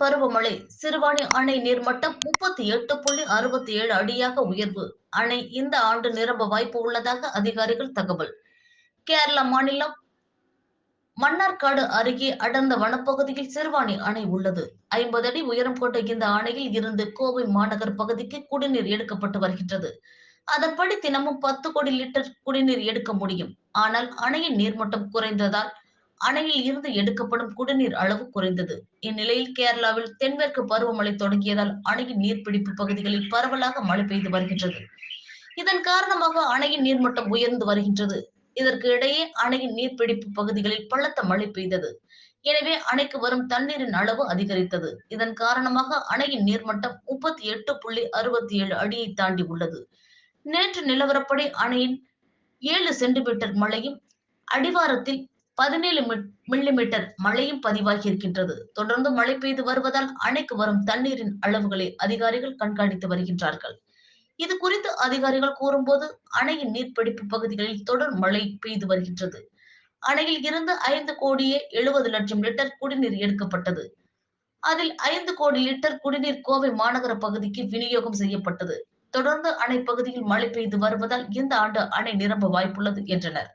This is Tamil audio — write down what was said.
பருவமழை. சிறுவாணி அணை நீர்மட்டம் முப்பத்தி எட்டு புள்ளி அறுபத்தி ஏழு அடியாக உயர்வு. அணை இந்த ஆண்டு நிரம்ப வாய்ப்பு உள்ளதாக அதிகாரிகள் தகவல். கேரள மாநிலம் மன்னார்காடு அருகே அடர்ந்த வனப்பகுதியில் சிறுவாணி அணை உள்ளது. ஐம்பது அடி உயரம் கொண்ட இந்த அணையில் இருந்து கோவை மாநகர் பகுதிக்கு குடிநீர் எடுக்கப்பட்டு வருகின்றது. அதன்படி தினமும் பத்து கோடி லிட்டர் குடிநீர் எடுக்க முடியும். ஆனால் அணையின் நீர்மட்டம் குறைந்ததால் அணையில் இருந்து எடுக்கப்படும் குடிநீர் அளவு குறைந்தது. இந்நிலையில் கேரளாவில் தென்மேற்கு பருவமழை தொடங்கியதால் அணையின் நீர்பிடிப்பு பகுதிகளில் பரவலாக மழை பெய்து வருகின்றது. இதன் காரணமாக அணையின் நீர்மட்டம் உயர்ந்து வருகின்றது. இதற்கு இடையே அணையின் நீர்பிடிப்பு பகுதிகளில் பலத்த மழை பெய்தது. எனவே அணைக்கு வரும் தண்ணீரின் அளவு அதிகரித்தது. இதன் காரணமாக அணையின் நீர்மட்டம் முப்பத்தி எட்டு புள்ளி அறுபத்தி ஏழு அடியை தாண்டி உள்ளது. நேற்று நிலவரப்படி அணையின் ஏழு சென்டிமீட்டர் மழையும் அடிவாரத்தில் பதினேழு மில்லிமீட்டர் மழையும் பதிவாகி இருக்கின்றது தொடர்ந்து மழை பெய்து வருவதால் அணைக்கு வரும் தண்ணீரின் அளவுகளை அதிகாரிகள் கண்காணித்து வருகின்றார்கள். இது குறித்து அதிகாரிகள் கூறும்போது அணையின் நீர்பிடிப்பு பகுதிகளில் தொடர் மழை பெய்து வருகின்றது. அணையில் இருந்து ஐந்து கோடியே எழுபது லட்சம் லிட்டர் குடிநீர் எடுக்கப்பட்டது. அதில் ஐந்து கோடி லிட்டர் குடிநீர் கோவை மாநகர பகுதிக்கு விநியோகம் செய்யப்பட்டது. தொடர்ந்து அணை பகுதியில் மழை பெய்து வருவதால் இந்த ஆண்டு அணை நிரம்ப வாய்ப்புள்ளது என்றனர்.